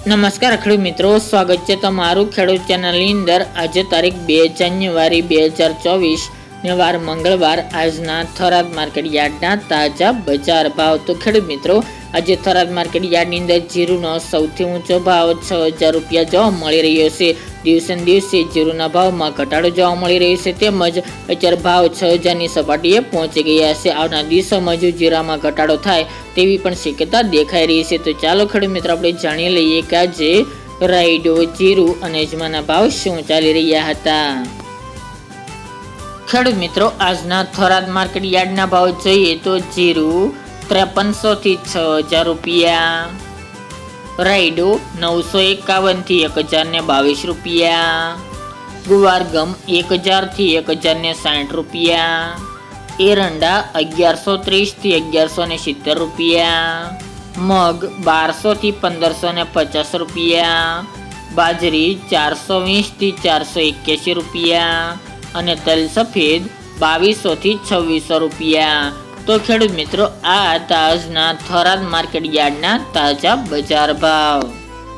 નમસ્કાર ખેડૂત મિત્રો, સ્વાગત છે તમારું ખેડૂત ચેનલની અંદર. આજે તારીખ બે જાન્યુઆરી બે હજાર ચોવીસ. વાર મંગળવાર, આજના થરાદ માર્કેટ યાર્ડના તાજા બજાર ભાવ. તો ખેડૂત મિત્રો, આજે થરાદ માર્કેટ યાર્ડની અંદર જીરુનો સૌથી ઊંચો ભાવ છ હજાર રૂપિયા જોવા મળી રહ્યો છે. દિવસે દિવસે જીરુના ભાવમાં ઘટાડો જોવા મળી રહ્યો છે. તેમજ અત્યારે ભાવ છ હજારની સપાટીએ પહોંચી ગયા છે. આવનાર દિવસોમાં જો જીરામાં ઘટાડો થાય તેવી પણ શક્યતા દેખાઈ રહી છે. તો ચાલો ખેડૂત મિત્રો, આપણે જાણી લઈએ કે આજે રાઈડો જીરું અને અજમાના ભાવ શું ચાલી રહ્યા હતા. ખેડૂત મિત્રો, આજના થરાદ માર્કેટ યાર્ડના ભાવ જોઈએ તો જીરું ત્રેપનસો થી છ હજાર રૂપિયા. રાયડો નવસો એકાવનથી એક હજાર ને બાવીસ રૂપિયા. ગુવાર ગમ એક હજારથી એક હજાર ને સાઠ રૂપિયા. એરંડા અગિયારસો ત્રીસથી અગિયારસો ને સિત્તેર રૂપિયા. મગ બારસો થી પંદરસો ને પચાસ રૂપિયા. બાજરી ચારસો વીસથી ચારસો એક્યાસી રૂપિયા. અને તલ સફેદ બાવીસો થી છવ્વીસો રૂપિયા. તો ખેડૂત મિત્રો, આ હતા આજના થરાદ માર્કેટ યાર્ડના તાજા બજાર ભાવ.